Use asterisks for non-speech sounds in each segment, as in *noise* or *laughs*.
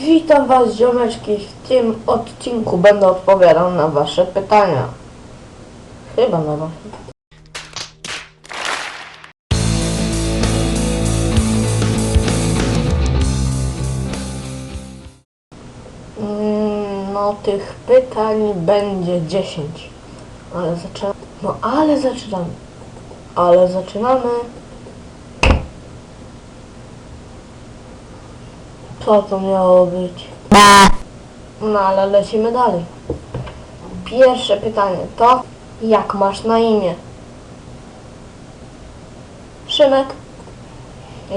Witam Was ziomeczki, w tym odcinku będę odpowiadał na Wasze pytania. Chyba na Wasze. Mm, No tych pytań będzie 10. Ale zaczynamy. No ale zaczynamy. Ale zaczynamy. Co to miało być? No ale lecimy dalej. Pierwsze pytanie to jak masz na imię? Szymek.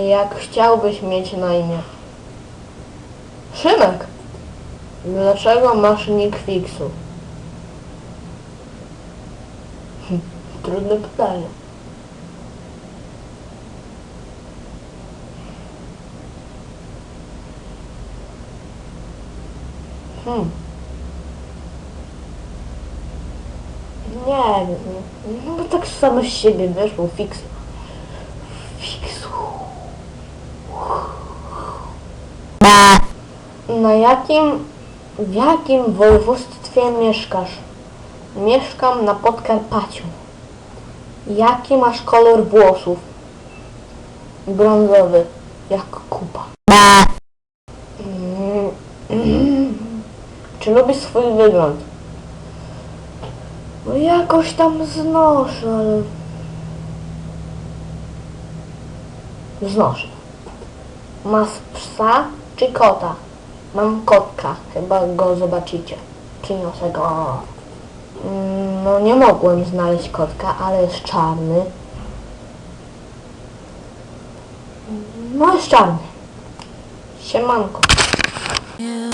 Jak chciałbyś mieć na imię? Szymek. Dlaczego masz nick Fixu? *laughs* Trudne pytanie. Hmm. Nie. No bo tak samo z siebie wyszło. Fixu. Fixu. Na jakim, w jakim województwie mieszkasz? Mieszkam na Podkarpaciu. Jaki masz kolor włosów? Brązowy, jak kupa. Mm. Czy lubisz swój wygląd? No jakoś tam znoszę, ale... Znoszę. Masz psa czy kota? Mam kotka, chyba go zobaczycie. Przyniosę go. Mm, No nie mogłem znaleźć kotka, ale jest czarny. No jest czarny. Siemanko. you